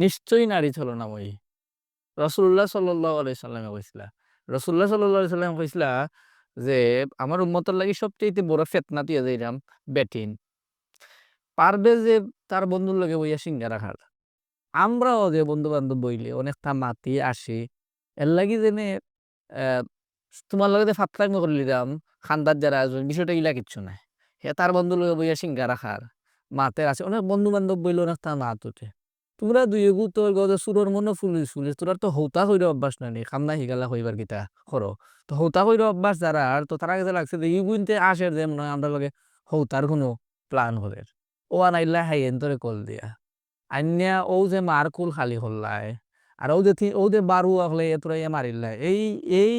নিশ্চয়ই নারী ছলনাময়ী। রাসূলুল্লাহ সাল্লাল্লাহু আলাইহি সাল্লামে কইছিলা। রাসূলুল্লাহ সাল্লাল্লাহু আলাইহি সাল্লাম কইছিলা যে আমার উম্মতের লাগি সবচাইতে বড় ফিতনা দিয়া যাইরাম বেঠিন। পারবে যে তার বন্ধুর লগে বইয়া সিঙ্গারা খার। আমরাও যে বন্ধু-বান্ধব বইলে অনেকটা মাতি আসি। এর লাগি যেনে তোমার লগে যে ফাত্রামি করে লিরাম, খান্দার যারা আয়োজন বিষয়টা ইলা কিচ্ছু নাই। হে তার বন্ধুর লগে বইয়া সিঙ্গারা খার। মাতে আছে অনেক বন্ধু-বান্ধব বইলে অনেকটা মাত উঠে। তোমরা দুইগু তো গজে সুরর মনে ফুলিস ফুলিস তোরার তো হৌতা কইরা অভ্যাস না নাই। খামনা হিগালা কইবার কিতা করো। তো হৌতা কইরা অভ্যাস যারার তো তারা কাছে লাগছে যে ই ইগুইনতে আসে যে, মনে হয় আমরার লগে হৌতার কোনো প্ল্যান হলের। ও আনাইল্লা হাইয়েন তোরে কল দিয়া। আইন্যা ও যে মার কুল খালি হল্লায়। আর ও যে ও যে বারুয়া হলে এতরাইয়া মারিল্লায়। এই এই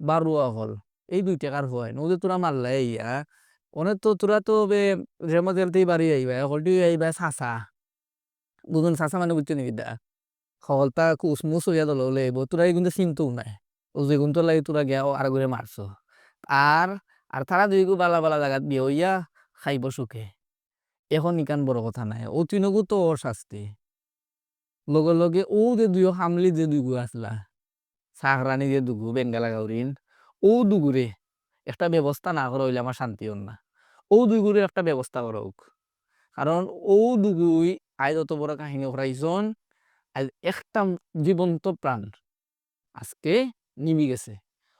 বারুয়া হল। এই ২ টাকার ফুয়াইন। ও যে তোরা মারলাই ইয়া। ওনে তো তোরা তো বে রেমা জেলতেই বাড়ি আইবা। হলটি আইবা ছাছা। বুঝুন ছাছা মানে বুঝছেন কিতা? হলতা কুসমুস হইয়া দল হলে। তোরা এগুনতে চিনতও নাই। ও যেগুনতো লাগি তোরা গিয়া আরেকজনে মারছো। আর আর তারা দুইগু বালা বালা জাগাত বিয়া হইয়া খাইব সুখে। এখন ইকান বড় কথা নাই। ও তিনগু তো ওর শাস্তি। লগে লগে ও যে দুইও হামলি যে দুইগু আসলা। সাহরানি যে দুগু বেঙ্গালা গাউরিন। ও দুগুরে একটা ব্যবস্থা না করা হইলে আমার শান্তি হন না। ও দুইগুরে একটা ব্যবস্থা করা হোক। কারণ ও দুগুই আইজ অত বড় কাহিনী হরাইছন। আর একটা জীবন্ত প্রাণ আজকে নিবি গেছে।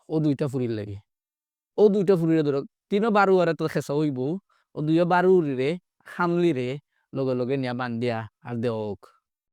ও দুইটা ফুরির লাগে ও দুইটা ফুরিরে ধরো তিনও বারুয়ারে তো খেসা হইব। ও দুইও খামলি রে, লগে লগে নিয়া বান্ধিয়া আর দেওয়া হোক।